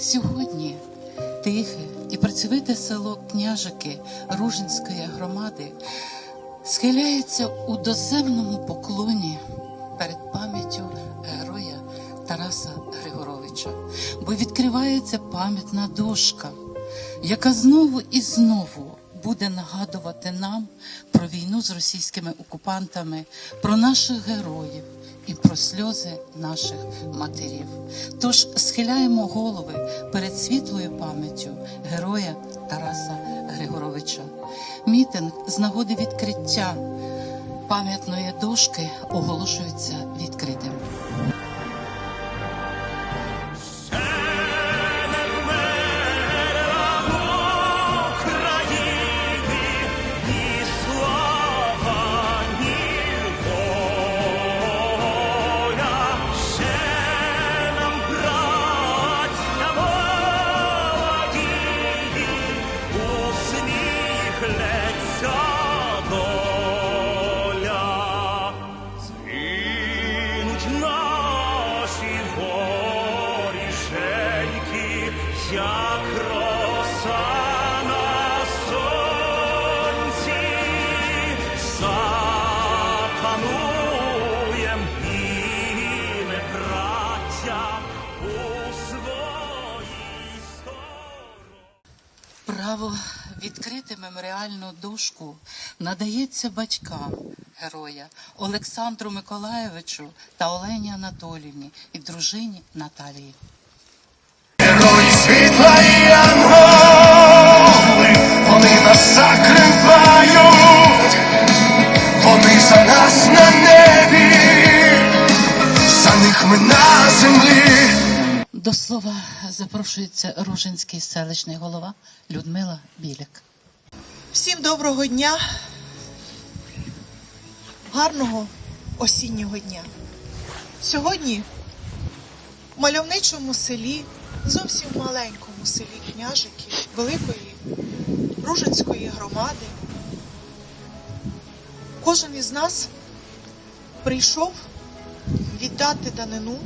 Сьогодні тихе і працьовите село Княжики Ружинської громади схиляється у доземному поклоні перед пам'яттю героя Тараса Григоровича, бо відкривається пам'ятна дошка, яка знову і знову буде нагадувати нам про війну з російськими окупантами, про наших героїв сльози наших матерів. Тож схиляємо голови перед світлою пам'яттю героя Тараса Григоровича. Мітинг з нагоди відкриття пам'ятної дошки оголошується відкритим. Меморіальну дошку надається батькам героя Олександру Миколаєвичу та Олені Анатоліївні і дружині Наталії. Герої світла і анголи, вони нас закривають, вони за нас на небі, за них ми на землі. До слова запрошується Ружинський селищний голова Людмила Біляк. Всім доброго дня, гарного осіннього дня. Сьогодні в мальовничому селі, зовсім маленькому селі Княжики Великої Ружинської громади, кожен із нас прийшов віддати данину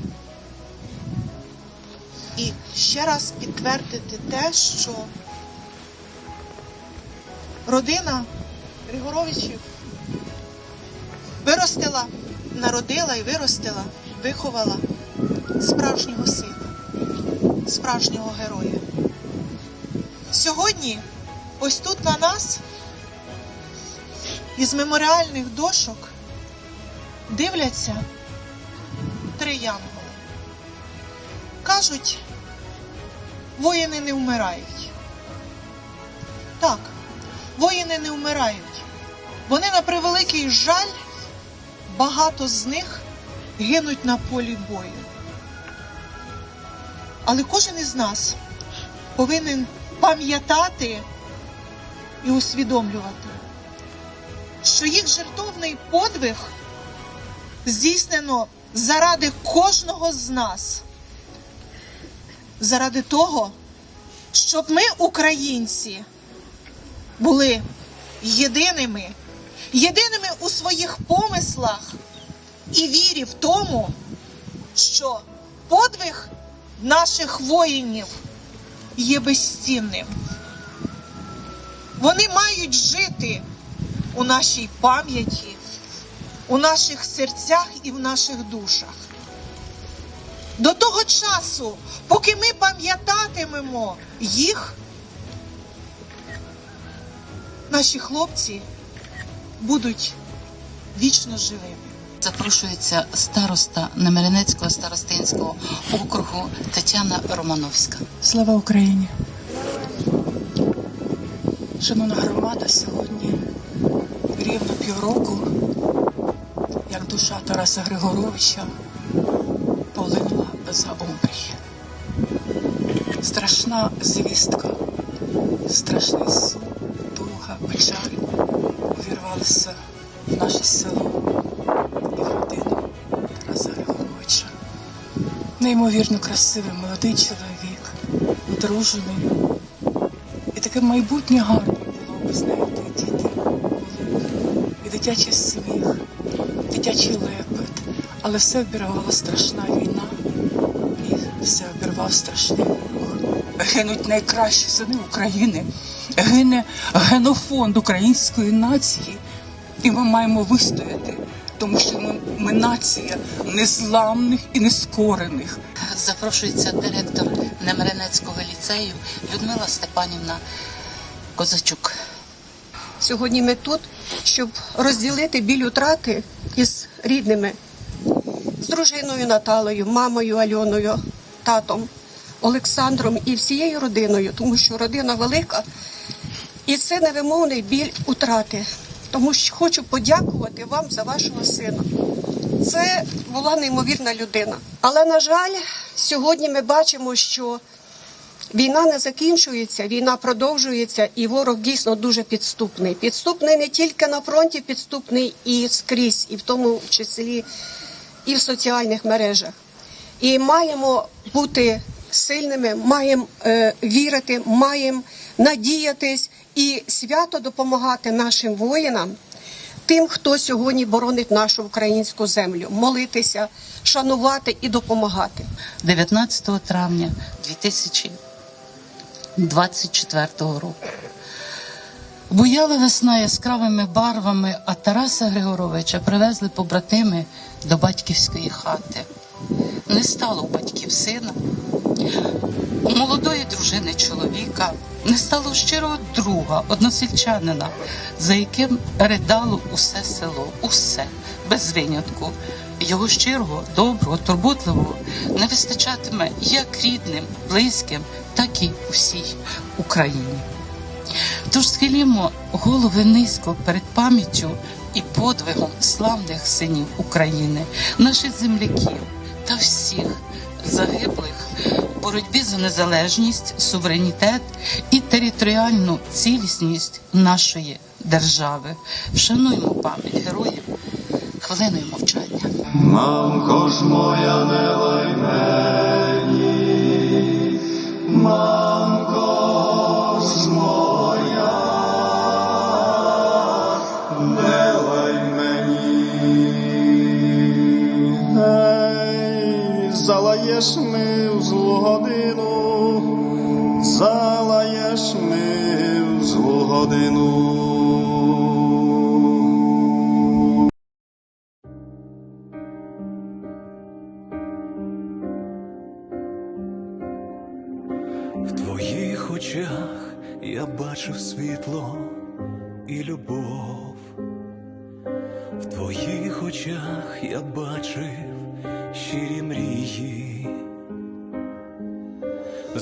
і ще раз підтвердити те, що родина Григоровичів виростила, народила і виростила, виховала справжнього сина, справжнього героя. Сьогодні, ось тут на нас, із меморіальних дошок дивляться три янголи. Кажуть, воїни не вмирають. Так, воїни не вмирають. Вони на превеликий жаль, багато з них гинуть на полі бою. Але кожен із нас повинен пам'ятати і усвідомлювати, що їх жертовний подвиг здійснено заради кожного з нас, заради того, щоб ми, українці, були єдиними, єдиними у своїх помислах і вірі в тому, що подвиг наших воїнів є безцінним. Вони мають жити у нашій пам'яті, у наших серцях і в наших душах. До того часу, поки ми пам'ятатимемо їх, наші хлопці будуть вічно живими. Запрошується староста Немирянецького старостинського округу Тетяна Романовська. Слава Україні! Шановна громада, сьогодні рівно півроку, як душа Тараса Григоровича полинула за обрій. Страшна звістка, страшний суд, печаль увірвалися в наше село і в родину Тараса Григоровича. Неймовірно красивий молодий чоловік, одружений. І таке майбутнє гарне було б з нею і діти і дитячий сміх, дитячий лепет, але все обірвала страшна війна, і все обірвав страшний. Гинуть найкращі сини України, гине генофонд української нації. І ми маємо вистояти, тому що ми, ми нація незламних і нескорених. Запрошується директор Немиренецького ліцею Людмила Степанівна Козачук. Сьогодні ми тут, щоб розділити біль утрати із рідними, з дружиною Наталею, мамою Альоною, татом, Олександром і всією родиною, тому що родина велика. І це невимовний біль утрати. Тому що хочу подякувати вам за вашого сина. Це була неймовірна людина. Але, на жаль, сьогодні ми бачимо, що Війна не закінчується, війна продовжується, і ворог дійсно дуже підступний. Підступний не тільки на фронті, підступний і скрізь, і в тому числі і в соціальних мережах. І маємо бути сильними, маємо е, вірити, маємо надіятись і свято допомагати нашим воїнам, тим, хто сьогодні боронить нашу українську землю, молитися, шанувати і допомагати. 19 травня 2024 року. Буяла весна яскравими барвами, а Тараса Григоровича привезли побратими до батьківської хати. Не стало батьків сина, у молодої дружини чоловіка, не стало щирого друга, односельчанина, за яким ридало усе село, усе, без винятку. Його щирого, доброго, турботливого не вистачатиме як рідним, близьким, так і усій Україні. Тож схилімо голови низько перед пам'яттю і подвигом славних синів України, наших земляків та всіх загиблих боротьбі за незалежність, суверенітет і територіальну цілісність нашої держави. Вшануємо пам'ять героїв хвилиною мовчання. Мамко ж моя не лай мамко ми в злу годину, залаєш ми в злу годину. В твоїх очах я бачив світло і любов. В твоїх очах я бачив щирі мрії.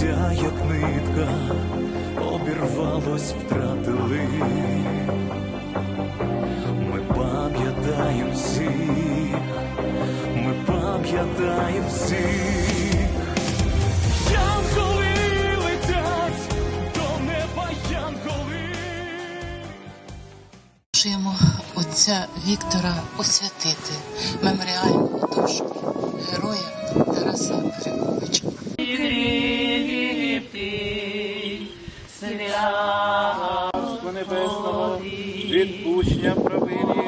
Життя, як нитка, обірвалось, втратили. Ми пам'ятаємо всіх, ми пам'ятаємо янголи. Запрошуємо отця Віктора освятити меморіальну дошку героя Тараса Григоровича. Царства Небесного, відпущення провини.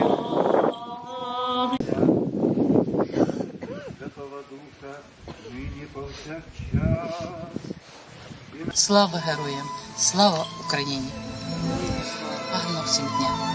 Святого Духа, нині повсякчас. Слава героям! Слава Україні! Гарного всім дня!